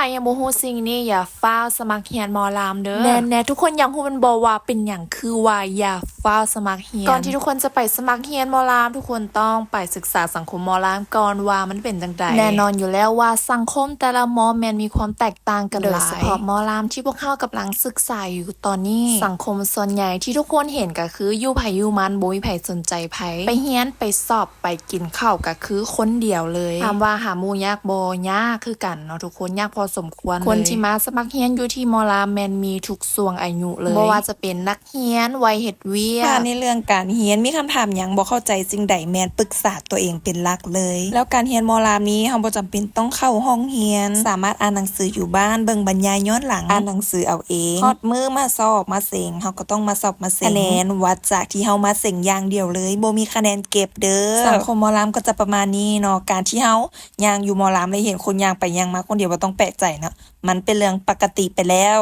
ถ้ายังบ่ฮู้สิ่งนี้อย่าฟ้าวสมัครเรียนหมอลำเด้อแน่ๆทุกคนยังฮู้มันบ่ว่าเป็นหยังคือว่าอย่าฟ้าวสมัครเรียนก่อนที่ทุกคนจะไปสมัครเรียนหมอลำทุกคนต้องไปศึกษาสังคมหมอลำก่อนว่ามันเป็นจังไดแน่นอนอยู่แล้วว่าสังคมแต่ละหมอแมนมีความแตกต่างกันหลายโดยเฉพาะหมอลำที่พวกเฮากำลังศึกษาอยู่ตอนนี้ สังคมส่วนใหญ่ที่ทุกคนเห็นก็คืออยู่ไผอยู่มันบ่มีไผสนใจไผไปเรียนไปสอบไปกินข้าวก็คือคนเดียวเลยถามว่าหาหมู่ยากบ่ยากคือกันเนาะทุกคนยากพอสมควรเลยคนที่มาสมัครเรียนอยู่ที่หมอลำแม่นมีทุกส่วงอายุเลยบ่ว่าจะเป็นนักเรียนวัยเฮ็ดเวียถ้ากในเรื่องการเฮียนมีคำถามหยังบ่เข้าใจสิ่งใดแม่นปรึกษาตัวเองเป็นหลักเลย แล้วการเฮียนมอลามนี้เฮาบ่จำเป็นต้องเข้าห้องเฮียน สามารถอ่านหนังสืออยู่บ้านเบิ่งบรรยายย้อนหลังอ่านหนังสือเอาเองฮอดมือมาสอบมาเซ็งเฮาก็ต้องมาสอบมาเซ็งคะแนนวัดจากที่เฮามาเซ็งอย่างเดียวเลยบ่มีคะแนนเก็บเด้อสังคมหมอลามก็จะประมาณนี้เนาะการที่เฮาย่างอยู่หมอลามแล้วเห็นคนย่างไปย่างมาคนเดียวบ่ต้องแปลกใจนะ มันเป็นเรื่องปกติไปแล้ว